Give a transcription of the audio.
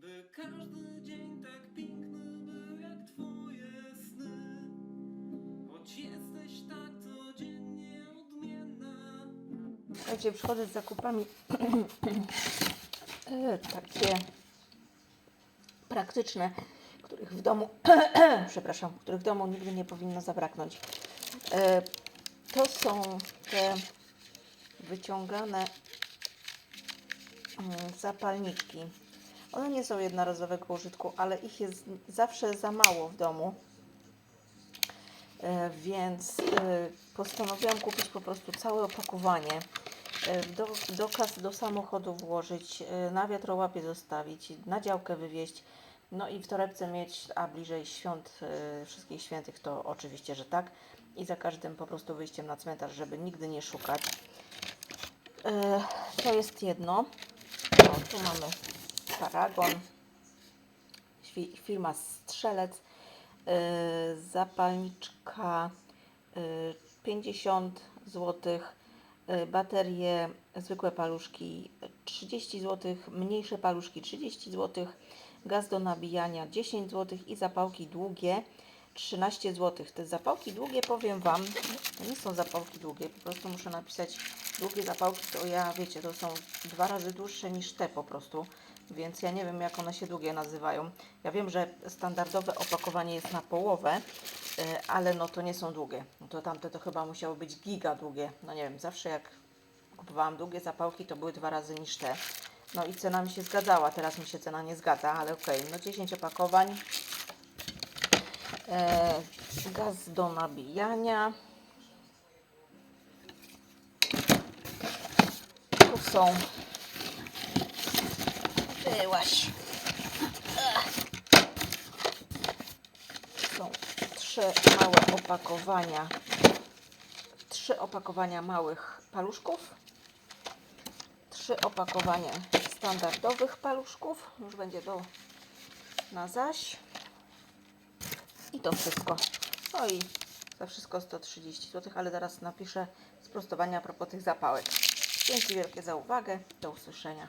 By każdy dzień tak piękny był jak twoje sny Choć jesteś tak codziennie odmienna Słuchajcie, przychodzę z zakupami e, takie praktyczne, których w domu, przepraszam, których w domu nigdy nie powinno zabraknąć. E, To są te wyciągane mm, zapalniczki. One nie są jednorazowego użytku, ale ich jest zawsze za mało w domu. E, Więc e, postanowiłam kupić po prostu całe opakowanie. e, Do, do kas do samochodu włożyć, na wiatrołapie zostawić, na działkę wywieźć. No i w torebce mieć, a bliżej świąt, wszystkich świętych to oczywiście, że tak. I za każdym po prostu wyjściem na cmentarz, żeby nigdy nie szukać. To jest jedno. O, tu mamy paragon. Fi- Firma Strzelec. E, Zapalniczka e, 50 zł. Baterie, zwykłe paluszki 30 zł. Mniejsze paluszki 30 zł. Gaz do nabijania 10 zł. I zapałki długie 13 zł. Te zapałki długie, powiem Wam, to nie są zapałki długie, po prostu muszę napisać długie zapałki, to ja, wiecie, to są dwa razy dłuższe niż te po prostu, więc ja nie wiem, jak one się długie nazywają. Ja wiem, że standardowe opakowanie jest na połowę, y, ale no to nie są długie. No to tamte to chyba musiały być giga długie. No nie wiem, zawsze jak kupowałam długie zapałki, to były dwa razy niż te. No i cena mi się zgadzała, teraz mi się cena nie zgadza, ale okej, no 10 opakowań. E, gaz do nabijania. Tu są. Byłaś. Są trzy małe opakowania. Trzy opakowania małych paluszków. Trzy opakowania standardowych paluszków. Już będzie do na zaś. I to wszystko. No i za wszystko 130 zł, ale zaraz napiszę sprostowania a propos tych zapałek. Dzięki wielkie za uwagę. Do usłyszenia.